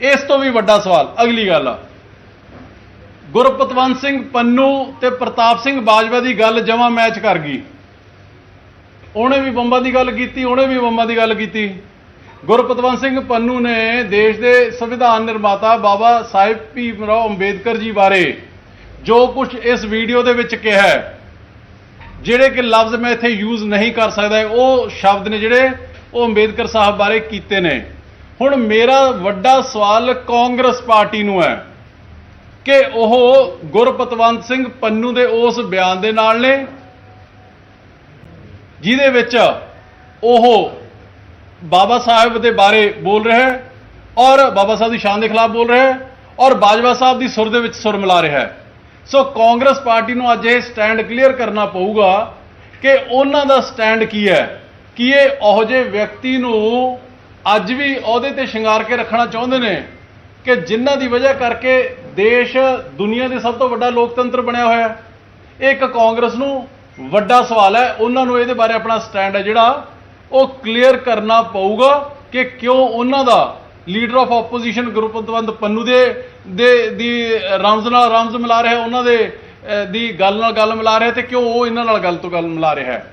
ਇਸ ਤੋਂ ਵੀ ਵੱਡਾ ਸਵਾਲ ਅਗਲੀ ਗੱਲ ਆ। ਗੁਰਪਤਵੰਤ ਸਿੰਘ ਪੰਨੂ ਤੇ ਪ੍ਰਤਾਪ ਸਿੰਘ ਬਾਜਵਾ ਦੀ ਗੱਲ ਜਮਾ ਮੈਚ ਕਰ ਗਈ। ਉਹਨੇ ਵੀ ਬੰਬਾਂ ਦੀ ਗੱਲ ਕੀਤੀ ਉਹਨੇ ਵੀ ਬੰਬਾਂ ਦੀ ਗੱਲ ਕੀਤੀ। ਗੁਰਪਤਵੰਤ ਸਿੰਘ ਪੰਨੂ ਨੇ ਦੇਸ਼ ਦੇ ਸੰਵਿਧਾਨ ਨਿਰਮਾਤਾ ਬਾਬਾ ਸਾਹਿਬ ਭੀਮ ਰਾਓ ਅੰਬੇਦਕਰ ਜੀ ਬਾਰੇ ਜੋ ਕੁਝ ਇਸ ਵੀਡੀਓ ਦੇ ਵਿੱਚ ਕਿਹਾ ਹੈ, ਜਿਹੜੇ ਕਿ ਲਫ਼ਜ਼ ਮੈਂ ਇੱਥੇ ਯੂਜ਼ ਨਹੀਂ ਕਰ ਸਕਦਾ ਉਹ ਸ਼ਬਦ ਨੇ ਜਿਹੜੇ ਉਹ ਅੰਬੇਦਕਰ ਸਾਹਿਬ ਬਾਰੇ ਕੀਤੇ ਨੇ। ਹੁਣ ਮੇਰਾ ਵੱਡਾ ਸਵਾਲ ਕਾਂਗਰਸ ਪਾਰਟੀ ਨੂੰ ਹੈ ਕਿ ਉਹ ਗੁਰਪਤਵੰਤ ਸਿੰਘ ਪੰਨੂ ਦੇ ਉਸ ਬਿਆਨ ਦੇ ਨਾਲ ਨੇ, ਜਿਹਦੇ ਵਿੱਚ ਉਹ ਬਾਬਾ ਸਾਹਿਬ ਦੇ ਬਾਰੇ ਬੋਲ ਰਿਹਾ ਹੈ ਔਰ ਬਾਬਾ ਸਾਹਿਬ ਦੀ ਸ਼ਾਨ ਦੇ ਖਿਲਾਫ ਬੋਲ ਰਿਹਾ ਹੈ ਔਰ ਬਾਜਵਾ ਸਾਹਿਬ ਦੀ ਸੁਰ ਦੇ ਵਿੱਚ ਸੁਰ ਮਿਲਾ ਰਿਹਾ ਹੈ। ਸੋ ਕਾਂਗਰਸ ਪਾਰਟੀ ਨੂੰ ਅੱਜ ਇਹ ਸਟੈਂਡ ਕਲੀਅਰ ਕਰਨਾ ਪਊਗਾ ਕਿ ਉਹਨਾਂ ਦਾ ਸਟੈਂਡ ਕੀ ਹੈ, ਕਿ ਇਹ ਉਹੋ ਜਿਹੇ ਵਿਅਕਤੀ ਨੂੰ ਅੱਜ ਵੀ ਉਹਦੇ ਤੇ ਸ਼ਿੰਗਾਰ ਕੇ ਰੱਖਣਾ ਚਾਹੁੰਦੇ ਨੇ ਕਿ ਜਿਨ੍ਹਾਂ ਦੀ ਵਜ੍ਹਾ ਕਰਕੇ ਦੇਸ਼ ਦੁਨੀਆ ਦੇ ਸਭ ਤੋਂ ਵੱਡਾ ਲੋਕਤੰਤਰ ਬਣਿਆ ਹੋਇਆ ਹੈ। ਇਹ ਇੱਕ ਕਾਂਗਰਸ ਨੂੰ ਵੱਡਾ ਸਵਾਲ ਹੈ। ਉਹਨਾਂ ਨੂੰ ਇਹਦੇ ਬਾਰੇ ਆਪਣਾ ਸਟੈਂਡ ਹੈ ਜਿਹੜਾ ਉਹ ਕਲੀਅਰ ਕਰਨਾ ਪਊਗਾ ਕਿ ਕਿਉਂ ਉਹਨਾਂ ਦਾ leader of opposition Gurpatwant Pannu ਦੇ ਦੇ, ਦੀ ਰਮਜ਼ ਨਾਲ ਰਮਜ਼ ਮਿਲਾ ਰਿਹਾ ਉਹਨਾਂ ਦੇ ਦੀ ਗੱਲ ਨਾਲ ਗੱਲ ਮਿਲਾ ਰਿਹਾ ਤੇ ਕਿਉਂ ਉਹ ਇਹਨਾਂ ਨਾਲ ਗੱਲ ਤੋਂ ਗੱਲ ਮਿਲਾ ਰਿਹਾ ਹੈ।